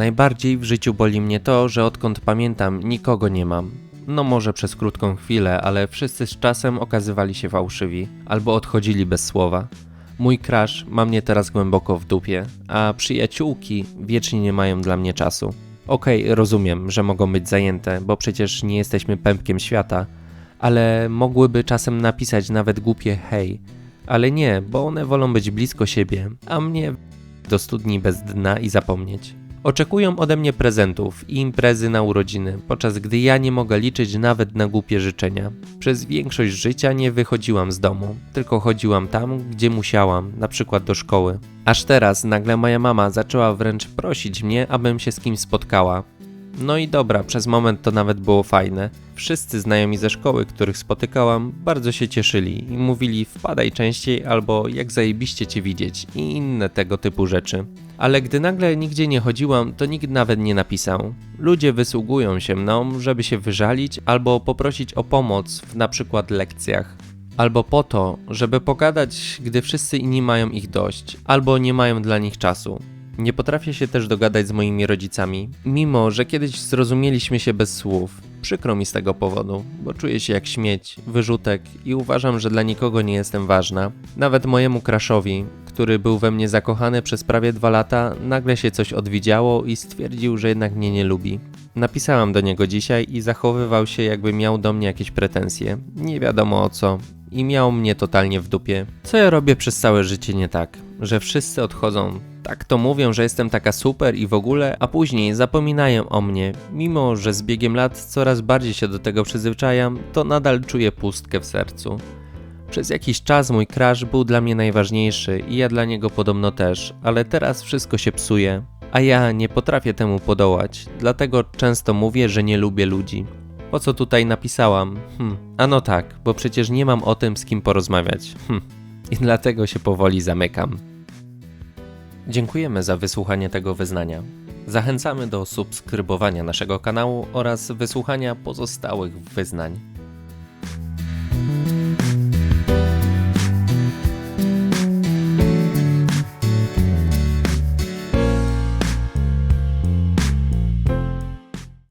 najbardziej w życiu boli mnie to, że odkąd pamiętam, nikogo nie mam. No może przez krótką chwilę, ale wszyscy z czasem okazywali się fałszywi, albo odchodzili bez słowa. Mój crush ma mnie teraz głęboko w dupie, a przyjaciółki wiecznie nie mają dla mnie czasu. Okej, rozumiem, że mogą być zajęte, bo przecież nie jesteśmy pępkiem świata, ale mogłyby czasem napisać nawet głupie hej. Ale nie, bo one wolą być blisko siebie, a mnie do studni bez dna i zapomnieć. Oczekują ode mnie prezentów i imprezy na urodziny, podczas gdy ja nie mogę liczyć nawet na głupie życzenia. Przez większość życia nie wychodziłam z domu, tylko chodziłam tam, gdzie musiałam, na przykład do szkoły. Aż teraz nagle moja mama zaczęła wręcz prosić mnie, abym się z kimś spotkała. No i dobra, przez moment to nawet było fajne. Wszyscy znajomi ze szkoły, których spotykałam, bardzo się cieszyli i mówili wpadaj częściej albo jak zajebiście cię widzieć i inne tego typu rzeczy. Ale gdy nagle nigdzie nie chodziłam, to nikt nawet nie napisał. Ludzie wysługują się mną, żeby się wyżalić albo poprosić o pomoc w na przykład lekcjach. Albo po to, żeby pogadać, gdy wszyscy inni mają ich dość, albo nie mają dla nich czasu. Nie potrafię się też dogadać z moimi rodzicami, mimo że kiedyś zrozumieliśmy się bez słów. Przykro mi z tego powodu, bo czuję się jak śmieć, wyrzutek i uważam, że dla nikogo nie jestem ważna. Nawet mojemu kraszowi, który był we mnie zakochany przez prawie dwa lata, nagle się coś odwidziało i stwierdził, że jednak mnie nie lubi. Napisałam do niego dzisiaj i zachowywał się, jakby miał do mnie jakieś pretensje. Nie wiadomo o co. I miał mnie totalnie w dupie. Co ja robię przez całe życie nie tak? Że wszyscy odchodzą tak to mówią, że jestem taka super i w ogóle, a później zapominają o mnie. Mimo, że z biegiem lat coraz bardziej się do tego przyzwyczajam, to nadal czuję pustkę w sercu. Przez jakiś czas mój crush był dla mnie najważniejszy i ja dla niego podobno też, ale teraz wszystko się psuje. A ja nie potrafię temu podołać, dlatego często mówię, że nie lubię ludzi. Po co tutaj napisałam? Hm, a no tak, bo przecież nie mam o tym z kim porozmawiać. Hm, i dlatego się powoli zamykam. Dziękujemy za wysłuchanie tego wyznania. Zachęcamy do subskrybowania naszego kanału oraz wysłuchania pozostałych wyznań.